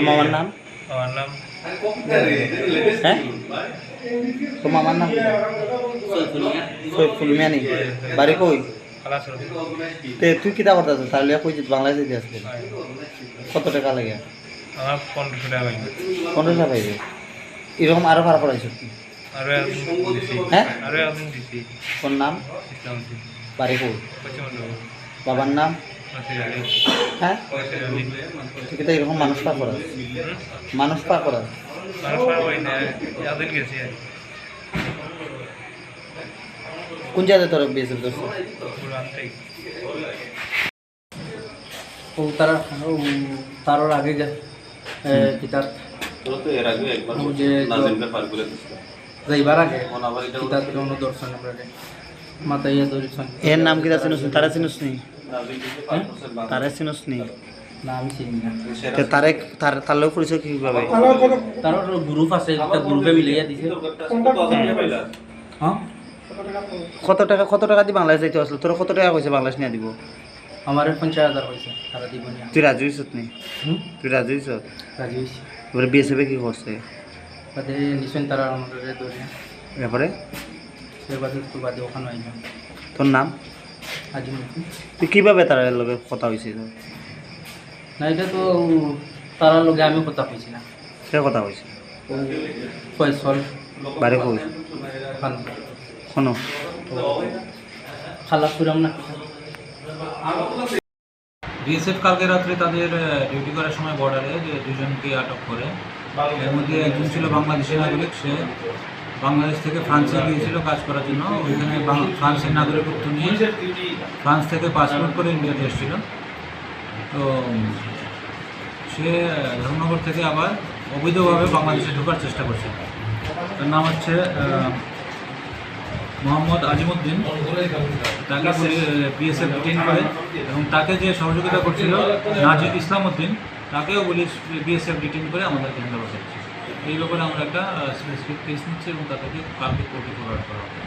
মামার নাম? আমার নাম? হ্যাঁ তো মামার নাম সৈফুল মিয়ানি বাড়ি কই তে তুই কিতা করতে তাহলে কই যে বাংলাদেশে দিয়ে কত টাকা লাগে আমার পনেরোশো টাকা পাইবে পনেরোশো পাইবে এরকম আরও ভাড়া করাইছো হ্যাঁ? নাম বাড়ি কই বাবার নাম হ্যাঁ? এরকম মানুষ পা হুম? মানুষ পা আর কোন জায়গায় তোর বিএসএফ তারা আগে যা কিতাব এর করে নাম নি তারা চিনস নি? তারা চিনস নি তারে তার তার লোক পরিচয় কীভাবে? তারও গ্রুপ আছে একটা গ্রুপে মিলাইয়া দিছে। কত টাকা কত টাকা দিয়ে বাংলাদেশ যাইতে আসলো তোর কত টাকা কইছে বাংলাদেশ নিয়ে দিব? আমার পঞ্চাশ হাজার হয়েছে তারা দিব না তুই রাজি হইছত নি? তুই রাজি হইছ রাজি হয়েছে এবারে বিএসএফ কি করছে বাদে নিশ্চয় তারা আমাদের ধরে এরপরে বাদে তো বাদে ওখানে আইলাম তোর নাম? আজি কীভাবে তার লগে কথা হয়েছে না এটা তো তারার লগে আমি কথা কইছি না সে কথা হয়েছে ফয়সল কই? খান শোনো। খালাস করাম না? বিএসএফ কালকে রাত্রে তাদের ডিউটি করার সময় বর্ডারে যে দুজনকে আটক করে এর মধ্যে একজন ছিল বাংলাদেশি নাগরিক সে বাংলাদেশ থেকে ফ্রান্সে গিয়েছিল কাজ করার জন্য। ওইখানে ফ্রান্সের নাগরিকত্ব নিয়ে ফ্রান্স থেকে পাসপোর্ট করে ইন্ডিয়াতে এসেছিল। তো, সে, ধর্মনগর থেকে আবার অবৈধভাবে বাংলাদেশে ঢোকার চেষ্টা করছে তার নাম হচ্ছে মোহাম্মদ আজিমুদ্দিন। তাকে বিএসএফ ডিটেইন করে এবং তাকে যে সহযোগিতা করছিল নাজিদ ইসলাম উদ্দিন তাকেও পুলিশ বিএসএফ ডিটেইন করে আমাদের কেন্দ্র বসাচ্ছে এই ব্যাপারে আমরা একটা স্পেসিফিক টেস্ট নিচ্ছি এবং তাদেরকে কালকে কোর্টে প্রোভাইড করা হবে।